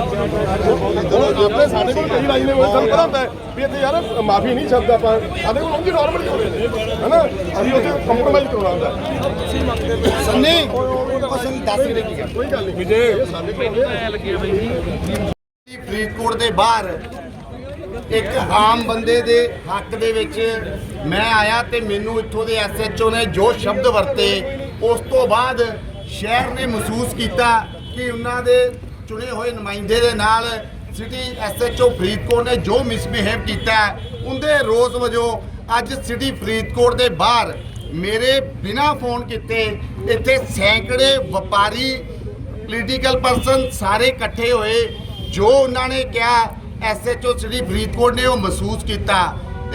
ਆਪਣੇ ਸਾਡੇ ਕੋਲ ਕਈ ਰਾਜ ਨੇ ਉਹ ਸਾਨੂੰ ਪਤਾ ਹੁੰਦਾ ਹੈ ਵੀ ਇੱਥੇ ਯਾਰ ਮਾਫੀ ਨਹੀਂ ਸ਼ਬਦ ਆਪਾਂ। ਸਾਡੇ ਕੋਲ ਉਂਝ ਨਾਰਮਲ ਹੋ ਰਹੇ ਨੇ ਹਨਾ? ਅਸੀਂ ਉੱਥੇ ਕੰਪਰੋਮਾਈਜ਼ ਕਰਵਾਉਂਦਾ ਸੰਨੀ ਉਹ ਸੰਨੀ ਦੱਸ ਰਹੇ ਕੀ ਕੋਈ ਗੱਲ ਨਹੀਂ। ਵਿਜੇ। ਸਾਡੇ ਕੋਲ ਫਰੀਦਕੋਟ ਦੇ ਬਾਹਰ ਇੱਕ ਆਮ ਬੰਦੇ ਦੇ ਹੱਕ ਦੇ ਵਿੱਚ ਮੈਂ ਆਇਆ ਤੇ ਮੈਨੂੰ ਇੱਥੋਂ ਦੇ ਐਸਐਚਓ ਨੇ ਜੋ ਸ਼ਬਦ ਵਰਤੇ ਉਸ ਤੋਂ ਬਾਅਦ ਸ਼ਹਿਰ ਨੇ ਮਹਿਸੂਸ ਕੀਤਾ ਕਿ ਉਹਨਾਂ ਦੇ ਚੁਣੇ ਹੋਏ ਨੁਮਾਇੰਦੇ ਦੇ ਨਾਲ ਸਿਟੀ ਐਸਐਚਓ ਫਰੀਦਕੋਟ ਨੇ ਜੋ ਮਿਸਬਿਹੇਵ ਕੀਤਾ ਉਹਦੇ ਰੋਸ ਵਜੋਂ ਅੱਜ ਸਿਟੀ ਫਰੀਦਕੋਟ ਦੇ ਬਾਹਰ ਮੇਰੇ ਬਿਨਾ ਫੋਨ ਕੀਤੇ ਇੱਥੇ ਸੈਂਕੜੇ ਵਪਾਰੀ ਪੋਲੀਟੀਕਲ ਪਰਸਨ ਸਾਰੇ ਇਕੱਠੇ ਹੋਏ, ਜੋ ਉਹਨਾਂ ਨੇ ਕਿਹਾ ਐਸਐਚਓ ਸਿਟੀ ਫਰੀਦਕੋਟ ਨੇ ਉਹ ਮਹਿਸੂਸ ਕੀਤਾ।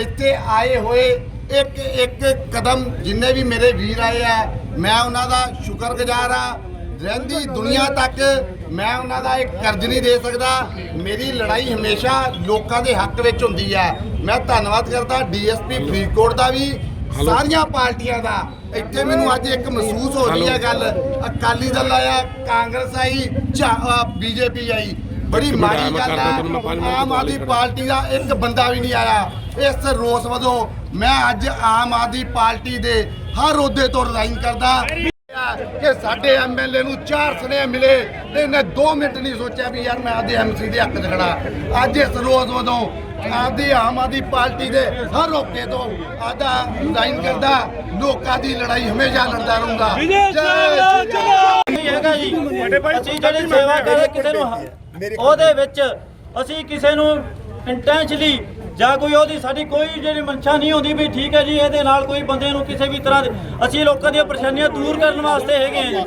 ਇੱਥੇ ਆਏ ਹੋਏ ਇੱਕ ਇੱਕ ਕਦਮ ਜਿੰਨੇ ਵੀ ਮੇਰੇ ਵੀਰ ਆਏ ਆ, ਮੈਂ ਉਹਨਾਂ ਦਾ ਸ਼ੁਕਰਗੁਜ਼ਾਰ ਆ ਰਹਿੰਦੀ ਦੁਨੀਆ ਤੱਕ ਮੈਂ ਉਹਨਾਂ ਦਾ ਇੱਕ ਕਰਜ਼ ਨਹੀਂ ਦੇ ਸਕਦਾ। ਮੇਰੀ ਲੜਾਈ ਹਮੇਸ਼ਾ ਲੋਕਾਂ ਦੇ ਹੱਕ ਵਿੱਚ ਹੁੰਦੀ ਹੈ ਮੈਂ ਧੰਨਵਾਦ ਕਰਦਾ ਡੀਐਸਪੀ ਫਰੀਦਕੋਟ ਦਾ ਵੀ ਸਾਰੀਆਂ ਪਾਰਟੀਆਂ ਦਾ। ਇੱਥੇ ਮੈਨੂੰ ਅੱਜ ਇੱਕ ਮਹਿਸੂਸ ਹੋ ਰਹੀ ਹੈ ਗੱਲ। ਅਕਾਲੀ ਦਲ ਆਇਆ ਕਾਂਗਰਸ ਆਈ ਬੀਜੇਪੀ ਆਈ। ਬੜੀ ਮਾੜੀ ਗੱਲ ਹੈ ਆਮ ਆਦਮੀ ਪਾਰਟੀ ਦਾ ਇੱਕ ਬੰਦਾ ਵੀ ਨਹੀਂ ਆਇਆ। ਇਸ ਰੋਸ ਵਜੋਂ ਮੈਂ ਅੱਜ ਆਮ ਆਦਮੀ ਪਾਰਟੀ ਦੇ ਹਰ ਅਹੁਦੇ ਤੋਂ ਰਿਜ਼ਾਈਨ ਕਰਦਾ। ਕਿ ਸਾਡੇ ਐਮਐਲਏ ਨੂੰ ਚਾਰ ਸਨੇ ਮਿਲੇ ਤੇ ਇਹਨੇ 2 ਮਿੰਟ ਨਹੀਂ ਸੋਚਿਆ ਵੀ ਯਾਰ ਮੈਂ ਆਪਦੇ ਐਮਸੀ ਦੇ ਹੱਕ 'ਚ ਖੜਾ ਅੱਜ ਇਸ ਰੋਜ਼ ਵਜੋਂ ਆਪਦੀ ਆਮ ਆਦਮੀ ਪਾਰਟੀ ਦੇ ਹਰ ਅਹੁਦੇ ਤੋਂ ਆਦਾ ਰਿਜ਼ਾਈਨ ਕਰਦਾ ਲੋਕਾਂ ਦੀ ਲੜਾਈ ਹਮੇਸ਼ਾ ਲੜਦਾ ਰਹੂੰਗਾ। ਨਹੀਂ ਹੈਗਾ ਜੀ। ਜਿਹੜੀ ਸੇਵਾ ਕਿਸੇ ਨੂੰ ਉਹਦੇ ਵਿੱਚ ਅਸੀਂ ਕਿਸੇ ਨੂੰ ਇੰਟੈਂਸ਼ਨਲੀ ਜਾਂ ਕੋਈ ਉਹਦੀ ਸਾਡੀ ਕੋਈ ਜਿਹੜੀ ਮਨਸ਼ਾ ਨਹੀਂ ਹੁੰਦੀ ਵੀ ਠੀਕ ਹੈ ਜੀ ਇਹਦੇ ਨਾਲ ਕੋਈ ਬੰਦੇ ਨੂੰ ਕਿਸੇ ਵੀ ਤਰ੍ਹਾਂ ਦੇ ਅਸੀਂ ਲੋਕਾਂ ਦੀਆਂ ਪਰੇਸ਼ਾਨੀਆਂ ਦੂਰ ਕਰਨ ਵਾਸਤੇ ਹੈਗੇ ਆ ਜੀ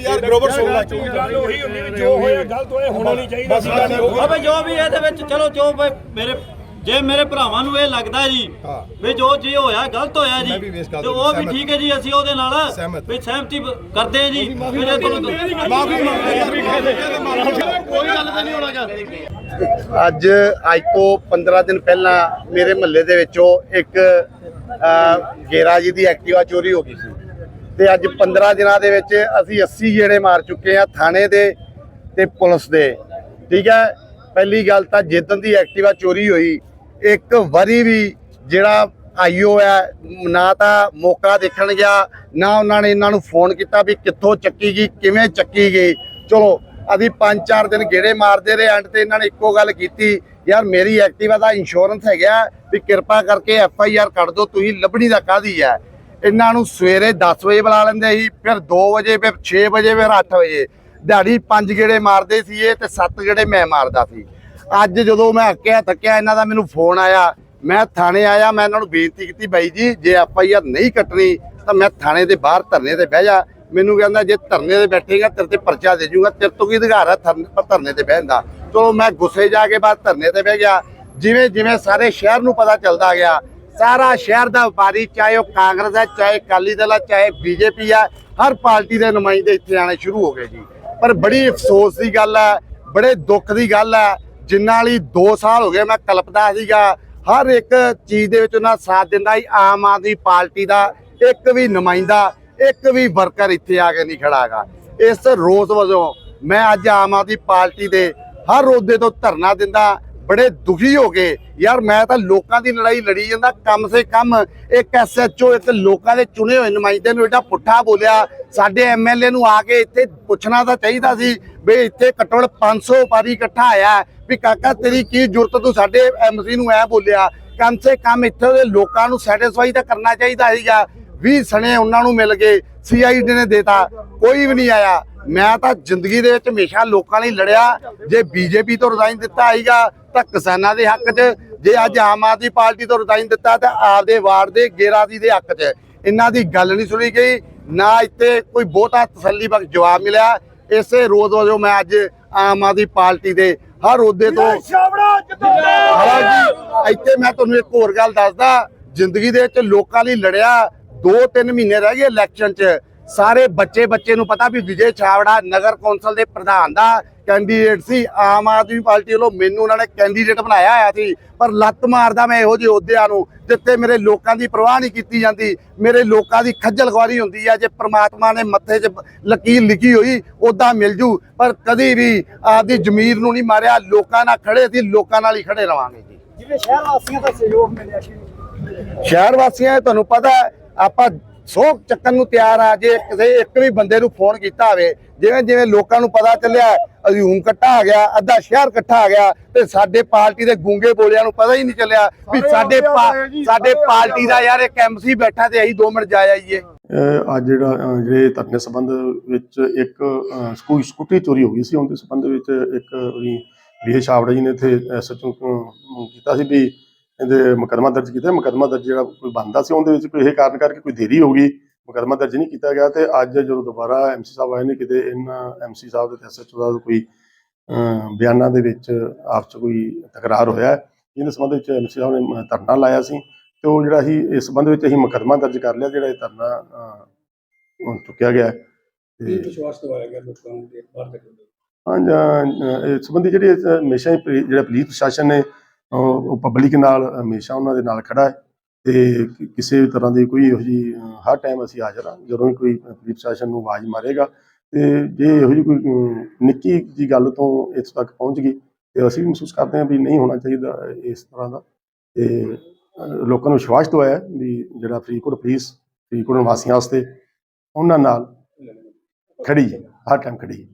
ਯਾਰ ਗਰੋਵਰ ਸੁਣ ਲੈ। ਗੱਲ ਉਹੀ ਹੁੰਦੀ ਵੀ ਜੋ ਹੋਇਆ ਗਲਤ ਹੋਇਆ ਹੋਣਾ ਨਹੀਂ ਚਾਹੀਦਾ ਸੀ। ਗੱਲ ਉਹ ਅਬੇ ਜੋ ਵੀ ਇਹਦੇ ਵਿੱਚ ਚਲੋ ਜੋ ਮੇਰੇ ਜੇ ਮੇਰੇ ਭਰਾਵਾਂ ਨੂੰ ਇਹ ਲੱਗਦਾ ਜੀ। ਵੀ ਜੋ ਜੀ ਹੋਇਆ ਗਲਤ ਹੋਇਆ ਜੀ ਤੇ ਉਹ ਵੀ। ਠੀਕ ਹੈ ਜੀ ਅਸੀਂ ਉਹਦੇ ਨਾਲ ਸਹਿਮਤ। ਵੀ ਸਹਿਮਤੀ ਕਰਦੇ ਹਾਂ ਜੀ। ਤੁਹਾਨੂੰ ਮਾਫੀ ਕੋਈ ਗੱਲ ਨਹੀਂ ਹੋਣਾ ਅੱਜ ਅੱਜ ਤੋਂ 15 ਦਿਨ ਪਹਿਲਾਂ ਮੇਰੇ ਮਹੱਲੇ ਦੇ ਵਿੱਚੋਂ ਇੱਕ ਅ, ਗੇਰਾ ਜੀ ਦੀ ਐਕਟਿਵਾ ਚੋਰੀ ਹੋ ਗਈ ਸੀ। ਤੇ ਅੱਜ 15 ਦਿਨਾਂ ਦੇ ਵਿੱਚ ਅਸੀਂ 80 ਜਿਹੜੇ ਮਾਰ ਚੁੱਕੇ ਆ ਥਾਣੇ ਦੇ ਤੇ ਪੁਲਿਸ ਦੇ। ਠੀਕ ਹੈ? ਪਹਿਲੀ ਗੱਲ ਤਾਂ ਜਿੱਦਣ ਦੀ ਐਕਟਿਵਾ ਚੋਰੀ ਹੋਈ ਇੱਕ ਵਾਰੀ ਵੀ ਜਿਹੜਾ ਆਈਓ ਹੈ, ਨਾ ਤਾਂ ਮੌਕਾ ਦੇਖਣ ਗਿਆ, ਨਾ ਉਹਨਾਂ ਨੇ ਇਹਨਾਂ ਨੂੰ ਫੋਨ ਕੀਤਾ ਵੀ ਕਿੱਥੋਂ ਚੱਕੀ ਗਈ, ਕਿਵੇਂ ਚੱਕੀ ਗਈ। ਚਲੋ, ਅਸੀਂ ਪੰਜ ਚਾਰ ਦਿਨ ਗੇੜੇ ਮਾਰਦੇ ਰਹੇ, ਐਂਡ ਤੇ ਇਹਨਾਂ ਨੇ ਇੱਕੋ ਗੱਲ ਕੀਤੀ, ਯਾਰ ਮੇਰੀ ਐਕਟਿਵਾ ਦਾ ਇੰਸ਼ੋਰੈਂਸ ਹੈਗਾ, ਵੀ ਕਿਰਪਾ ਕਰਕੇ ਐਫ ਆਈ ਆਰ ਕੱਢ ਦਿਓ, ਤੁਸੀਂ ਲੱਭਣੀ ਦਾ ਕਾਦੀ ਹੈ। ਇਹਨਾਂ ਨੂੰ ਸਵੇਰੇ 10 ਵਜੇ ਬੁਲਾ ਲੈਂਦੇ ਸੀ, ਫਿਰ 2 ਵਜੇ, ਫਿਰ 6 ਵਜੇ, ਫਿਰ 8 ਵਜੇ। ਦਿਹਾੜੀ ਪੰਜ ਗੇੜੇ ਮਾਰਦੇ ਸੀ ਇਹ ਤੇ ਸੱਤ ਗੇੜੇ ਮੈਂ ਮਾਰਦਾ ਸੀ। ਅੱਜ ਜਦੋਂ ਮੈਂ ਅੱਕਿਆ ਥੱਕਿਆ ਇਹਨਾਂ ਦਾ ਮੈਨੂੰ ਫੋਨ ਆਇਆ। ਮੈਂ ਥਾਣੇ ਆਇਆ, ਮੈਂ ਇਹਨਾਂ ਨੂੰ ਬੇਨਤੀ ਕੀਤੀ, ਬਾਈ ਜੀ, ਜੇ ਐਫ ਆਈ ਆਰ ਨਹੀਂ ਕੱਟਣੀ, ਤਾਂ ਮੈਂ ਥਾਣੇ ਦੇ ਬਾਹਰ ਧਰਨੇ ਤੇ ਬਹਿ ਜਾ। ਮੈਨੂੰ ਕਹਿੰਦਾ, ਜੇ ਧਰਨੇ ਤੇ ਬੈਠੇਗਾ, ਤੇਰੇ ਤੇ ਪਰਚਾ ਦੇ ਜੂਗਾ, ਤੇਰੇ ਤੋਂ ਕੀ ਅਧਿਕਾਰ ਹੈ ਪਰ ਧਰਨੇ ਤੇ ਬਹਿਣ ਦਾ? ਚਲੋ, ਮੈਂ ਗੁੱਸੇ ਜਾ ਕੇ ਬਾਅਦ ਧਰਨੇ ਤੇ ਬਹਿ ਗਿਆ। ਜਿਵੇਂ ਜਿਵੇਂ ਸਾਰੇ ਸ਼ਹਿਰ ਨੂੰ ਪਤਾ ਚੱਲਦਾ ਗਿਆ, ਸਾਰਾ ਸ਼ਹਿਰ ਦਾ ਵਪਾਰੀ, ਚਾਹੇ ਉਹ ਕਾਂਗਰਸ ਹੈ, ਚਾਹੇ ਅਕਾਲੀ ਦਲ ਹੈ, ਚਾਹੇ ਬੀਜੇਪੀ ਹੈ, ਹਰ ਪਾਰਟੀ ਦੇ ਨੁਮਾਇੰਦੇ ਇੱਥੇ ਆਣੇ ਸ਼ੁਰੂ ਹੋ ਗਏ ਜੀ। ਪਰ ਬੜੀ ਅਫਸੋਸ ਦੀ ਗੱਲ ਹੈ, ਬੜੇ ਦੁੱਖ ਦੀ ਗੱਲ ਹੈ ਜਿਨ੍ਹਾਂ ਲਈ 2 ਸਾਲ ਹੋ ਗਏ ਮੈਂ ਕਲਪਦਾ ਸੀਗਾ, ਹਰ ਇੱਕ ਚੀਜ਼ ਦੇ ਵਿੱਚ ਉਹਨਾਂ ਸਾਥ ਦਿੰਦਾ ਸੀ, ਆਮ ਆਦਮੀ ਪਾਰਟੀ ਦਾ, ਇੱਕ ਵੀ ਨੁਮਾਇੰਦਾ, ਇੱਕ ਵੀ ਵਰਕਰ ਇੱਥੇ ਆ ਕੇ ਨਹੀਂ ਖੜਾਗਾ ਇਸ ਰੋਸ ਵਜੋਂ ਮੈਂ ਅੱਜ ਆਮ ਆਦਮੀ ਪਾਰਟੀ ਦੇ ਹਰ ਅਹੁਦੇ ਤੋਂ ਧਰਨਾ ਦਿੰਦਾ ਬੜੇ ਦੁਖੀ ਹੋ ਗਏ। ਯਾਰ ਮੈਂ ਤਾਂ ਲੋਕਾਂ ਦੀ ਲੜਾਈ ਲੜੀ ਜਾਂਦਾ, ਕਮ ਸੇ ਕਮ ਇੱਕ ਐਸਐਚਓ ਇੱਕ ਲੋਕਾਂ ਦੇ ਚੁਣੇ ਹੋਏ ਨੁਮਾਇੰਦੇ ਨੂੰ ਐਡਾ ਪੁੱਠਾ ਬੋਲਿਆ। ਸਾਡੇ ਐਮਐਲਏ ਨੂੰ ਆ ਕੇ ਇੱਥੇ ਪੁੱਛਣਾ ਤਾਂ ਚਾਹੀਦਾ ਸੀ ਵੀ ਇੱਥੇ ਘੱਟੋ ਘੱਟ 500 ਵਪਾਰੀ ਇਕੱਠਾ ਆਇਆ ਵੀ ਕਾਕਾ, ਤੇਰੀ ਕੀ ਜ਼ਰੂਰਤ? ਤੂੰ ਸਾਡੇ ਐਮਸੀ ਨੂੰ ਐ ਬੋਲਿਆ, ਕਮ ਸੇ ਕਮ ਇੱਥੇ ਦੇ ਲੋਕਾਂ ਨੂੰ ਸੈਟੀਸਫਾਈ ਤਾਂ ਕਰਨਾ ਚਾਹੀਦਾ ਸੀਗਾ। 20 ਸਣੇ ਉਹਨਾਂ ਨੂੰ ਮਿਲ ਗਏ। ਸੀਆਈਡੀ ਨੇ ਦੇਤਾ ਕੋਈ ਵੀ ਨਹੀਂ ਆਇਆ। ਮੈਂ ਤਾਂ ਜ਼ਿੰਦਗੀ ਦੇ ਵਿੱਚ ਹਮੇਸ਼ਾ ਲੋਕਾਂ ਲਈ ਲੜਿਆ। ਜੇ ਬੀਜੇਪੀ ਤੋਂ ਰਿਜ਼ਾਈਨ ਦਿੱਤਾ ਆਈਗਾ ਤਾਂ ਕਿਸਾਨਾਂ ਦੇ ਹੱਕ 'ਚ। ਜੇ ਅੱਜ ਆਮ ਆਦਮੀ ਪਾਰਟੀ ਤੋਂ ਰਿਜ਼ਾਈਨ ਦਿੱਤਾ ਤਾਂ ਆਪਦੇ ਵਾਰਡ ਦੇ ਗੇਰਾਦੀ ਦੇ ਹੱਕ 'ਚ। ਇਹਨਾਂ ਦੀ ਗੱਲ ਨਹੀਂ ਸੁਣੀ ਗਈ ਨਾ ਇੱਥੇ ਕੋਈ ਬਹੁਤਾ ਤਸੱਲੀ ਬਖਸ਼ ਜਵਾਬ ਮਿਲਿਆ। ਇਸੇ ਰੋਜ਼ ਵਜੋਂ ਮੈਂ ਅੱਜ ਆਮ ਆਦਮੀ ਪਾਰਟੀ ਦੇ ਹਰ ਅਹੁਦੇ ਤੋਂ ਹਾਲਾਂਕਿ ਇੱਥੇ ਮੈਂ ਤੁਹਾਨੂੰ ਇੱਕ ਹੋਰ ਗੱਲ ਦੱਸਦਾ। ਜ਼ਿੰਦਗੀ ਦੇ ਵਿੱਚ ਲੋਕਾਂ ਲਈ ਲੜਿਆ 2-3 ਮਹੀਨੇ ਰਹਿ ਗਏ ਇਲੈਕਸ਼ਨ 'ਚ। ਸਾਰੇ ਬੱਚੇ ਬੱਚੇ ਨੂੰ ਪਤਾ ਵੀ ਵਿਜੇ ਛਾਵੜਾ ਨਗਰ ਕੌਂਸਲ ਦੇ ਪ੍ਰਧਾਨ ਦਾ ਕੈਂਡੀਡੇਟ ਸੀ। ਆਮ ਆਦਮੀ ਪਾਰਟੀ ਵੱਲੋਂ ਮੈਨੂੰ ਉਹਨਾਂ ਨੇ ਕੈਂਡੀਡੇਟ ਬਣਾਇਆ ਹੋਇਆ ਸੀ। ਪਰ ਲੱਤ ਮਾਰਦਾ ਮੈਂ ਇਹੋ ਜਿਹੇ ਅਹੁਦਿਆਂ ਨੂੰ ਜਿੱਥੇ ਮੇਰੇ ਲੋਕਾਂ ਦੀ ਪਰਵਾਹ ਨਹੀਂ ਕੀਤੀ ਜਾਂਦੀ। ਮੇਰੇ ਲੋਕਾਂ ਦੀ ਖੱਜਲ ਖੁਆਰੀ ਹੁੰਦੀ ਹੈ ਜੇ ਪ੍ਰਮਾਤਮਾ ਨੇ ਮੱਥੇ 'ਚ ਲਕੀਰ ਲਿਖੀ ਹੋਈ ਉਦਾਂ ਮਿਲ ਜੂ। ਪਰ ਕਦੀ ਵੀ ਆਪਦੀ ਜ਼ਮੀਰ ਨੂੰ ਨਹੀਂ ਮਾਰਿਆ। ਲੋਕਾਂ ਨਾਲ ਖੜੇ ਸੀ ਲੋਕਾਂ ਨਾਲ ਹੀ ਖੜੇ ਰਵਾਂਗੇ ਜੀ। ਜਿਵੇਂ ਸ਼ਹਿਰ ਵਾਸੀਆਂ ਦਾ ਸਹਿਯੋਗ ਮਿਲਿਆ ਸੀ। ਸ਼ਹਿਰ ਵਾਸੀਆਂ ਤੁਹਾਨੂੰ ਪਤਾ ਹੈ, ਆਪਾਂ ਸੋਖ ਚੱਕਣ ਨੂੰ ਤਿਆਰ ਆ ਜੇ ਕਿਸੇ ਇੱਕ ਵੀ ਬੰਦੇ ਨੂੰ ਫੋਨ ਕੀਤਾ ਹੋਵੇ ਜਿਵੇਂ ਜਿਵੇਂ ਲੋਕਾਂ ਨੂੰ ਪਤਾ ਚੱਲਿਆ ਹਜੂਮ ਇਕੱਠਾ ਆ ਗਿਆ ਅੱਧਾ ਸ਼ਹਿਰ ਇਕੱਠਾ ਆ ਗਿਆ ਤੇ ਸਾਡੇ ਪਾਰਟੀ ਦੇ ਗੂੰਗੇ ਬੋਲਿਆਂ ਨੂੰ ਪਤਾ ਹੀ ਨਹੀਂ ਚੱਲਿਆ ਵੀ ਸਾਡੇ ਸਾਡੇ ਪਾਰਟੀ ਦਾ ਯਾਰ ਇੱਕ ਐਮਸੀ ਬੈਠਾ ਤੇ ਅਸੀਂ 2 ਮਿੰਟ ਜਾ ਆਈਏ। ਅੱਜ ਜਿਹੜਾ ਜਿਹੜੇ ਧਰਨੇ ਸੰਬੰਧ ਵਿੱਚ ਇੱਕ ਅਹ, ਸਕੂ ਸਕੂਟਰੀ ਚੋਰੀ ਹੋ ਗਈ ਸੀ ਉਹਦੇ ਸੰਬੰਧ ਵਿੱਚ ਇੱਕ ਵੀ ਵੀਰ ਛਾਵੜਾ ਜੀ ਨੇ ਇੱਥੇ ਐਸਐਚਓ ਕੀਤਾ ਸੀ ਵੀ ਇਹਦੇ ਮੁਕੱਦਮਾ ਦਰਜ ਕੀਤਾ ਮੁਕੱਦਮਾ ਦਰਜ ਜਿਹੜਾ ਕੋਈ ਬੰਦਾ ਸੀ ਉਹਦੇ ਵਿੱਚ ਕੋਈ ਇਹ ਕਾਰਨ ਕਰਕੇ ਕੋਈ ਦੇਰੀ ਹੋ ਗਈ ਮੁਕੱਦਮਾ ਦਰਜ ਨਹੀਂ ਕੀਤਾ ਗਿਆ ਤੇ ਅੱਜ ਜਦੋਂ ਦੁਬਾਰਾ ਐਮਸੀ ਸਾਹਿਬ ਆਏ ਨੇ ਕਿਤੇ ਇਹਨਾਂ ਐਮਸੀ ਸਾਹਿਬ ਤੇ ਐਸਐਚਓ ਦਾ ਕੋਈ ਬਿਆਨਾਂ ਦੇ ਵਿੱਚ ਆਪਸ ਕੋਈ ਤਕਰਾਰ ਹੋਇਆ ਹੈ। ਜਿਹਦੇ ਸੰਬੰਧ ਵਿੱਚ ਐਮਸੀ ਸਾਹਿਬ ਨੇ ਧਰਨਾ ਲਾਇਆ ਸੀ ਤੇ ਉਹ ਜਿਹੜਾ ਸੀ ਇਸ ਸੰਬੰਧ ਵਿੱਚ ਅਸੀਂ ਮੁਕੱਦਮਾ ਦਰਜ ਕਰ ਲਿਆ ਜਿਹੜਾ ਇਹ ਧਰਨਾ ਚੁੱਕਿਆ ਗਿਆ ਹੈ। ਤੇ ਵਿਸ਼ਵਾਸ ਦਵਾਇਆ ਗਿਆ ਲੋਕਾਂ ਨੂੰ ਬਾਹਰ ਤੱਕ ਹਾਂ ਜਾਂ ਇਸ ਸੰਬੰਧੀ ਜਿਹੜੀ ਹਮੇਸ਼ਾ ਹੀ ਜਿਹੜਾ ਪੁਲਿਸ ਪ੍ਰਸ਼ਾਸਨ ਨੇ ਉਹ ਪਬਲਿਕ ਨਾਲ ਹਮੇਸ਼ਾ ਉਹਨਾਂ ਦੇ ਨਾਲ ਖੜਾ ਹੈ ਤੇ ਕਿਸੇ ਤਰ੍ਹਾਂ ਦੀ ਕੋਈ ਇਹੋ ਜੀ ਹਰ ਟਾਈਮ ਅਸੀਂ ਹਾਜ਼ਰ ਹਾਂ, ਜਦੋਂ ਵੀ ਕੋਈ ਪੁਲਿਸ ਪ੍ਰਸ਼ਾਸਨ ਨੂੰ ਆਵਾਜ਼ ਮਾਰੇਗਾ ਤੇ ਜੇ ਇਹੋ ਜਿਹੀ ਕੋਈ ਨਿੱਕੀ ਜੀ ਗੱਲ ਤੋਂ ਇਸ ਤੱਕ ਪਹੁੰਚ ਗਈ ਤੇ ਅਸੀਂ ਮਹਿਸੂਸ ਕਰਦੇ ਹਾਂ ਵੀ ਨਹੀਂ ਹੋਣਾ ਚਾਹੀਦਾ ਇਸ ਤਰ੍ਹਾਂ ਦਾ ਤੇ ਲੋਕਾਂ ਨੂੰ ਵਿਸ਼ਵਾਸ ਦਵਾਇਆ ਹੈ ਵੀ ਜਿਹੜਾ ਫਰੀਦਕੋਟ ਪੁਲਿਸ, ਫਰੀਦਕੋਟ ਵਾਸੀਆਂ ਵਾਸਤੇ ਉਹਨਾਂ ਨਾਲ ਖੜੀ ਹੈ, ਹਰ ਟਾਈਮ ਖੜੀ ਹੈ।